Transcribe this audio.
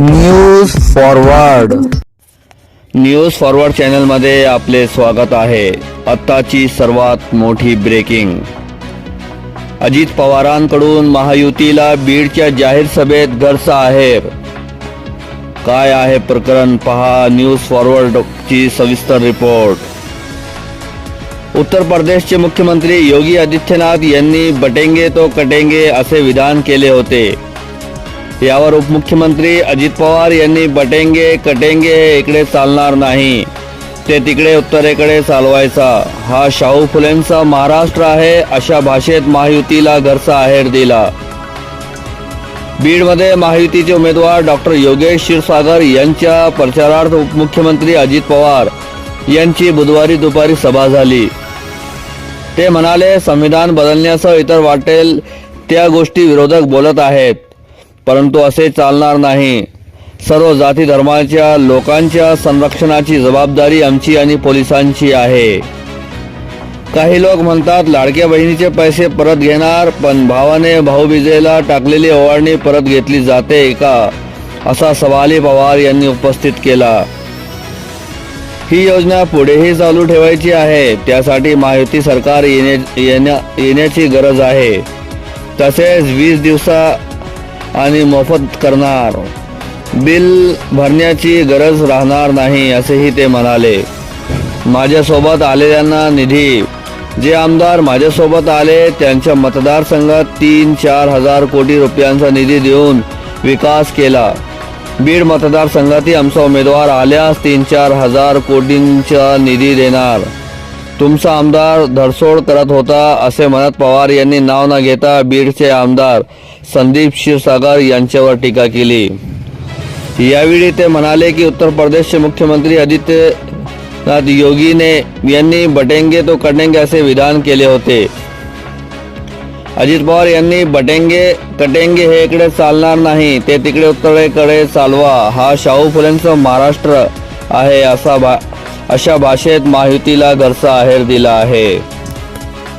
News forward news forward चॅनलमध्ये आपले स्वागत आहे. आत्ताची सर्वात मोठी ब्रेकिंग अजित पवारांकडून महायुतीला बीडच्या जाहीर सभेत गैरसाहेब काय आहे प्रकरण? पहा न्यूज फॉरवर्डची सविस्तर रिपोर्ट उत्तर प्रदेशचे मुख्यमंत्री योगी आदित्यनाथ यांनी बटेंगे तो कटेंगे असे विधान केले होते. यावर उपमुख्यमंत्री अजित पवार यांनी बटेंगे कटेंगे इकडे चालणार नाही. ते तिकडे उत्तरेकडे चालवायचा. हा शाहू फुलेंचा महाराष्ट्र आहे अशा भाषेत महायुतीला घरचा आहेर दिला. बीडमध्ये महायुतीचे उमेदवार डॉक्टर योगेश क्षीरसागर यांच्या प्रचारार्थ उपमुख्यमंत्री अजित पवार यांची बुधवारी दुपारी सभा झाली. ते म्हणाले संविधान बदलण्यासह इतर वाटेल त्या गोष्टी विरोधक बोलत आहेत. परंतु असे चालणार नाही. सर्व जाती धर्माच्या लोकांच्या संरक्षणाची जबाबदारी आमची आणि पोलिसांची आहे. काही लोक म्हणतात लाडक्या बहिणीचे पैसे परत घेणार पण भावाने भाऊबीजेला टाकलेली ओवाळणी परत घेतली जाते का? असा सवाली पवार यांनी उपस्थित केला. ही योजना पुढेही चालू ठेवायची आहे. त्यासाठी महायुती सरकार येण्या येण्या येण्याची गरज आहे. तसेच वीस दिवसा आणि मोफत करणार. बिल भरण्याची गरज राहणार नाही असेही ते म्हणाले. माझ्यासोबत आलेल्यांना निधी. जे आमदार माझ्यासोबत आले त्यांच्या मतदारसंघात तीन चार हजार कोटी रुपयांचा निधी देऊन विकास केला. बीड मतदारसंघातही आमचा उमेदवार आल्यास तीन चार हजार कोटींचा निधी देणार. तुमचा आमदार धडसोड करत होता असे म्हणत पवार यांनी नाव न घेता बीडचे आमदार संदीप क्षीरसागर यांच्यावर टीका केली. यावेळी ते म्हणाले की उत्तर प्रदेशचे मुख्यमंत्री आदित्यनाथ योगीने यांनी बटेंगे तो कटेंगे असे विधान केले होते. अजित पवार यांनी बटेंगे कटेंगे हे इकडे चालणार नाही ते तिकडे उत्तरेकडे चालवा. हा शाहू फुलेंचा महाराष्ट्र आहे असा भा अशा भाषेत माहितीला घरचा आहेर दिला आहे.